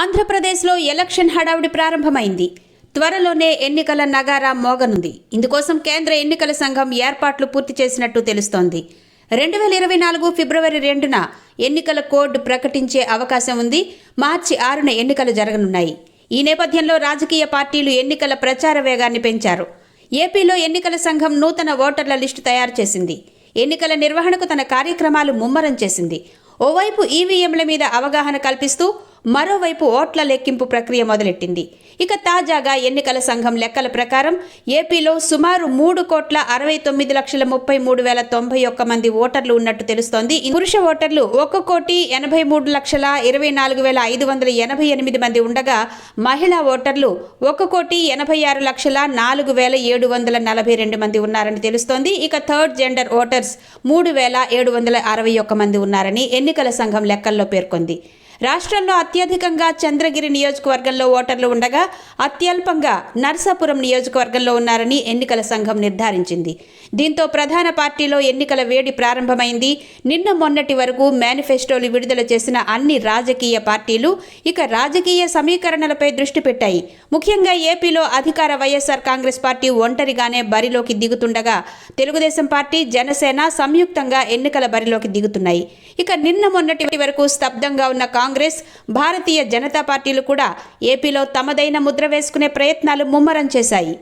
ఆంధ్రప్రదేశ్లో ఎలక్షన్ హడావుడి ప్రారంభమైంది. త్వరలోనే ఎన్నికల నగారా మోగనుంది. ఇందుకోసం కేంద్ర ఎన్నికల సంఘం ఏర్పాట్లు పూర్తి చేసినట్టు తెలుస్తోంది. రెండు వేల ఇరవై నాలుగు ఫిబ్రవరి రెండున ఎన్నికల కోడ్ ప్రకటించే అవకాశం ఉంది. మార్చి ఆరున ఎన్నికలు జరగనున్నాయి. ఈ నేపథ్యంలో రాజకీయ పార్టీలు ఎన్నికల ప్రచార వేగాన్ని పెంచారు. ఏపీలో ఎన్నికల సంఘం నూతన ఓటర్ల లిస్టు తయారు చేసింది. ఎన్నికల నిర్వహణకు తన కార్యక్రమాలు ముమ్మరం చేసింది. ఓవైపు ఈవీఎంల మీద అవగాహన కల్పిస్తూ మరోవైపు ఓట్ల లెక్కింపు ప్రక్రియ మొదలెట్టింది. ఇక తాజాగా ఎన్నికల సంఘం లెక్కల ప్రకారం ఏపీలో సుమారు మూడు కోట్ల అరవై తొమ్మిది లక్షల ముప్పై మూడు వేల తొంభై ఒక్క మంది ఓటర్లు ఉన్నట్టు తెలుస్తోంది. పురుష ఓటర్లు ఒక కోటి ఎనభై మూడు లక్షల ఇరవై నాలుగు వేల ఐదు వందల ఎనభై ఎనిమిది మంది ఉండగా మహిళా ఓటర్లు ఒక కోటి ఎనభై ఆరు లక్షల నాలుగు వేల ఏడు వందల నలభై రెండు మంది ఉన్నారని తెలుస్తోంది. ఇక థర్డ్ జెండర్ ఓటర్స్ మూడు వేల ఏడు వందల అరవై ఒక్క మంది ఉన్నారని ఎన్నికల సంఘం లెక్కల్లో పేర్కొంది. రాష్ట్రంలో అత్యధికంగా చంద్రగిరి నియోజకవర్గంలో ఓటర్లు ఉండగా అత్యల్పంగా నర్సాపురం నియోజకవర్గంలో ఉన్నారని ఎన్నికల సంఘం నిర్ధారించింది. దీంతో ప్రధాన పార్టీలో ఎన్నికల వేడి ప్రారంభమైంది. నిన్న మొన్నటి వరకు మేనిఫెస్టోలు విడుదల చేసిన అన్ని రాజకీయ పార్టీలు ఇక రాజకీయ సమీకరణలపై దృష్టి పెట్టాయి. ముఖ్యంగా ఏపీలో అధికార వైఎస్ఆర్ కాంగ్రెస్ పార్టీ ఒంటరిగానే బరిలోకి దిగుతుండగా తెలుగుదేశం పార్టీ జనసేన సంయుక్తంగా ఎన్నికల బరిలోకి దిగుతున్నాయి. ఇక నిన్న మొన్నటి వరకు స్తబ్దంగా ఉన్న కాంగ్రెస్ కాంగ్రెస్ భారతీయ జనతా పార్టీలు కూడా ఏపీలో తమదైన ముద్ర వేసుకునే ప్రయత్నాలు ముమ్మరం చేశాయి.